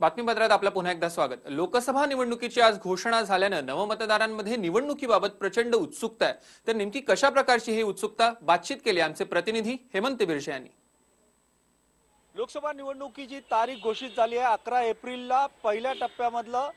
बातमीपत्रात आपलं पुन्हा एकदा स्वागत. लोकसभा निवडणुकीची आज घोषणा झाल्यानं नवमतदारांमध्ये निवडणुकीबाबत प्रचंड उत्सुकता आहे. तर नेमकी कशा प्रकारची ही उत्सुकता बातचीत केली आमचे प्रतिनिधी हेमंत बिर्जे यांनी. लोकसभा निवडणुकीची तारीख घोषित झाली आहे. अकरा एप्रिलला पहिल्या टप्प्यामधलं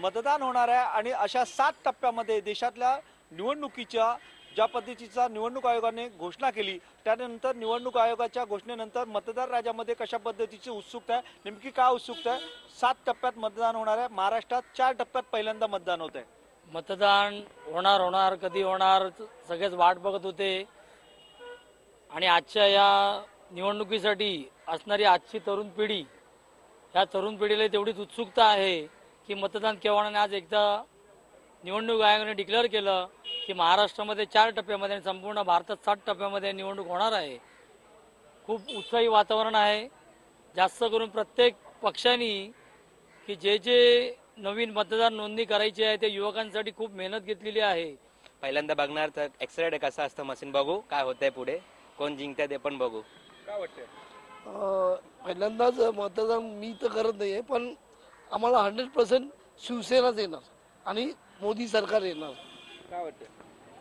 मतदान होणार आहे आणि अशा सात टप्प्यामध्ये देशातल्या निवडणुकीच्या ज्या पद्धतीचा निवडणूक आयोगाने घोषणा केली त्यानंतर निवडणूक आयोगाच्या घोषणेनंतर मतदार राज्यामध्ये कशा पद्धतीची उत्सुकता आहे नेमकी काय उत्सुकता आहे? सात टप्प्यात मतदान होणार आहे. महाराष्ट्रात चार टप्प्यात पहिल्यांदा मतदान होत आहे मतदान होणार होणार कधी होणार सगळेच वाट बघत होते. आणि आजच्या या निवडणुकीसाठी असणारी आजची तरुण पिढी ह्या तरुण पिढीला तेवढीच उत्सुकता आहे की मतदान केव्हा आणि आज एकदा निवडणूक आयोगाने डिक्लेअर केलं की महाराष्ट्रामध्ये चार टप्प्यामध्ये आणि संपूर्ण भारतात सात टप्प्यामध्ये निवडणूक होणार आहे. खूप उत्साही वातावरण आहे. जास्त करून प्रत्येक पक्षांनी की जे जे नवीन मतदार नोंदणी करायची आहे ते युवकांसाठी खूप मेहनत घेतलेली आहे. पहिल्यांदा बघणार तर एक्सरे कसं असतं मशीन बघू काय होतंय पुढे? कोण जिंकतंय ते पण बघू. काय वाटतंय? अं, पहिल्यांदाच मतदान मी तर करत नाही आहे पण आम्हाला हंड्रेड पर्सेंट शिवसेनाच येणार आणि मोदी सरकार येणार. काय वाटतंय?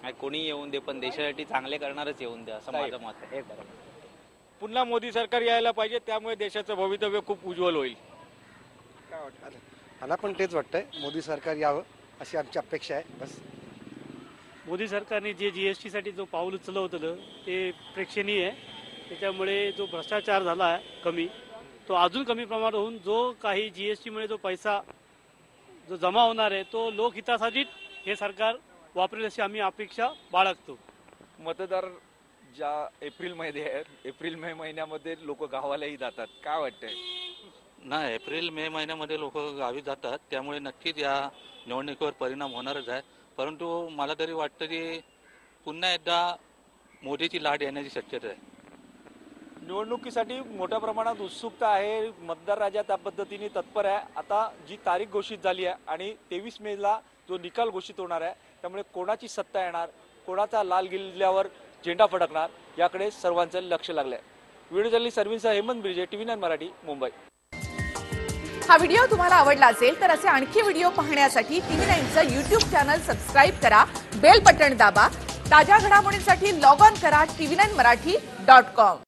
आणि कोणी येऊन दे पण देशासाठी चांगले करणारच येऊन दे असं माझं मत आहे. पुन्हा मोदी सरकार यायला पाहिजे त्यामुळे देशाचं भवितव्य खूप उज्ज्वल होईल. काय वाटतं मला पण तेच वाटतंय मोदी सरकार यावं अशी आमची अपेक्षा आहे बस. मोदी सरकारने जे जी एस टीसाठी जो पाऊल उचललं होतं ते प्रेक्षणीय आहे. त्याच्यामुळे जो भ्रष्टाचार झाला आहे कमी तो अजून कमी प्रमाणात होऊन जो काही जी एस टीमुळे जो पैसा जो जमा होणार आहे तो लोकहितासाठीच हे सरकार वापरेल अशी आम्ही अपेक्षा बाळगतो. मतदार ज्या एप्रिलमध्ये आहे एप्रिल मे महिन्यामध्ये लोक गावालाही जातात. काय वाटतंय? नाही एप्रिल मे महिन्यामध्ये लोक गावी जातात. त्यामुळे नक्कीच या निवडणुकीवर परिणाम होणारच आहे. परंतु मला तरी वाटतं की पुन्हा एकदा मोदीची लाट येण्याची शक्यता आहे. निवडणुकीसाठी मोठ्या प्रमाणात उत्सुकता आहे. मतदार राजा त्या पद्धतीने तत्पर आहे. आता जी तारीख घोषित झाली आहे आणि तेवीस मेला जो निकाल घोषित होणार आहे त्यामुळे कोणाची सत्ता येणार कोणाचा लाल किल्ल्यावर झेंडा फडकणार याकडे सर्वांचं लक्ष लागलंय. व्हिडिओ जर्नलिस्ट सर्व्हिसचा हेमंत ब्रिजे टीव्ही नाईन मराठी मुंबई. हा व्हिडिओ तुम्हाला आवडला असेल तर असे आणखी व्हिडिओ पाहण्यासाठी टीव्ही नाईनचं युट्यूब चॅनल सबस्क्राईब करा बेल बटन दाबा ताज्या घडामोडींसाठी लॉग ऑन करा TV nine Marathi dot com.